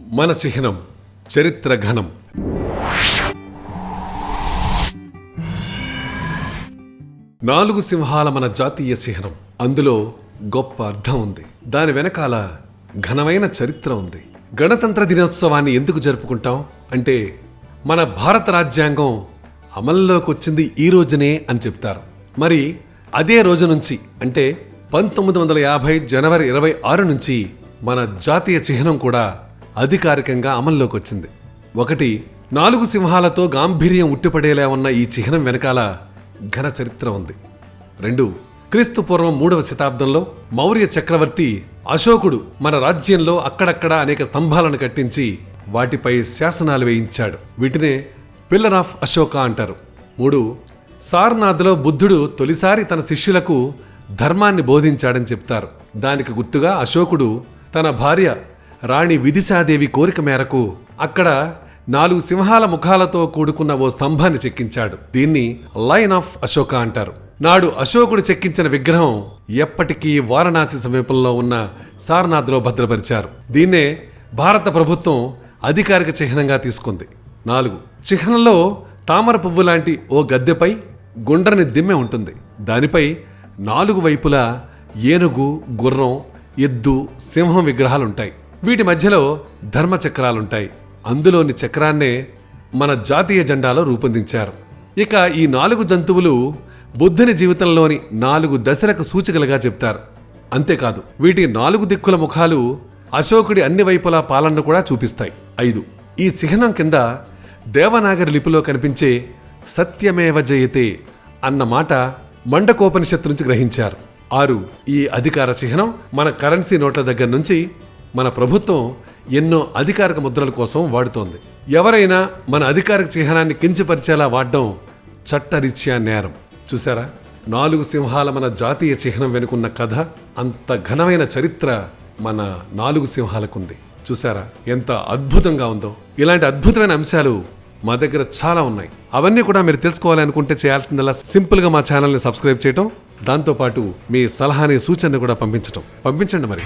మన చిహ్నం చరిత్ర ఘనం. నాలుగు సింహాల మన జాతీయ చిహ్నం అందులో గొప్ప అర్థం ఉంది. దాని వెనకాల ఘనమైన చరిత్ర ఉంది. గణతంత్ర దినోత్సవాన్ని ఎందుకు జరుపుకుంటాం? అంటే మన భారత రాజ్యాంగం అమల్లోకి వచ్చింది ఈ రోజునే అని చెప్తారు. మరి అదే రోజు నుంచి అంటే పంతొమ్మిది వందల యాభై జనవరి ఇరవై ఆరు నుంచి మన జాతీయ చిహ్నం కూడా అధికారికంగా అమల్లోకి వచ్చింది ఒకటి నాలుగు సింహాలతో గాంభీర్యం ఉట్టిపడేలా ఉన్న ఈ చిహ్నం వెనకాల ఘన చరిత్ర ఉంది. రెండు క్రీస్తు పూర్వం మూడవ శతాబ్దంలో మౌర్య చక్రవర్తి అశోకుడు మన రాజ్యంలో అక్కడక్కడ అనేక స్తంభాలను కట్టించి వాటిపై శాసనాలు వేయించాడు. వీటినే పిల్లర్ ఆఫ్ అశోక అంటారు. మూడు సారనాథ్లో బుద్ధుడు తొలిసారి తన శిష్యులకు ధర్మాన్ని బోధించాడని చెప్తారు. దానికి గుర్తుగా అశోకుడు తన భార్య రాణి విదిశాదేవి కోరిక మేరకు అక్కడ నాలుగు సింహాల ముఖాలతో కూడుకున్న ఓ స్తంభాన్ని చెక్కించాడు. దీన్ని లైన్ ఆఫ్ అశోక అంటారు. నాడు అశోకుడు చెక్కించిన విగ్రహం ఎప్పటికీ వారణాసి సమీపంలో ఉన్న సారనాథ్లో భద్రపరిచారు. దీన్నే భారత ప్రభుత్వం అధికారిక చిహ్నంగా తీసుకుంది. నాలుగు చిహ్నంలో తామర పువ్వు లాంటి ఓ గద్దెపై గుండ్రని దిమ్మె ఉంటుంది. దానిపై నాలుగు వైపులా ఏనుగు గుర్రం ఎద్దు సింహం విగ్రహాలుంటాయి. వీటి మధ్యలో ధర్మచక్రాలుంటాయి. అందులోని చక్రాన్నే మన జాతీయ జెండాలో రూపొందించారు. ఇక ఈ నాలుగు జంతువులు బుద్ధుని జీవితంలోని నాలుగు దశలకు సూచికలుగా చెప్తారు. అంతేకాదు వీటి నాలుగు దిక్కుల ముఖాలు అశోకుడి అన్ని వైపులా పాలనను కూడా చూపిస్తాయి. ఐదు ఈ చిహ్నం కింద దేవనాగరి లిపిలో కనిపించే సత్యమేవ జయతే అన్న మాట మండకోపనిషత్తు నుంచి గ్రహించారు. ఆరు ఈ అధికార చిహ్నం మన కరెన్సీ నోట్ల దగ్గర నుంచి మన ప్రభుత్వం ఎన్నో అధికారిక ముద్రల కోసం వాడుతోంది. ఎవరైనా మన అధికారిక చిహ్నాన్ని కించపరిచేలా వాడడం చట్టరీత్యా నేరం. చూసారా నాలుగు సింహాల మన జాతీయ చిహ్నం వెనుకున్న కథ అంత ఘనమైన చరిత్ర మన నాలుగు సింహాలకుంది. చూసారా ఎంత అద్భుతంగా ఉందో. ఇలాంటి అద్భుతమైన అంశాలు మా దగ్గర చాలా ఉన్నాయి. అవన్నీ కూడా మీరు తెలుసుకోవాలనుకుంటే చేయాల్సిందల్లా సింపుల్గా మా ఛానల్ని సబ్స్క్రైబ్ చేయటం దాంతోపాటు మీ సలహాని సూచనని కూడా పంపించటం. పంపించండి మరి.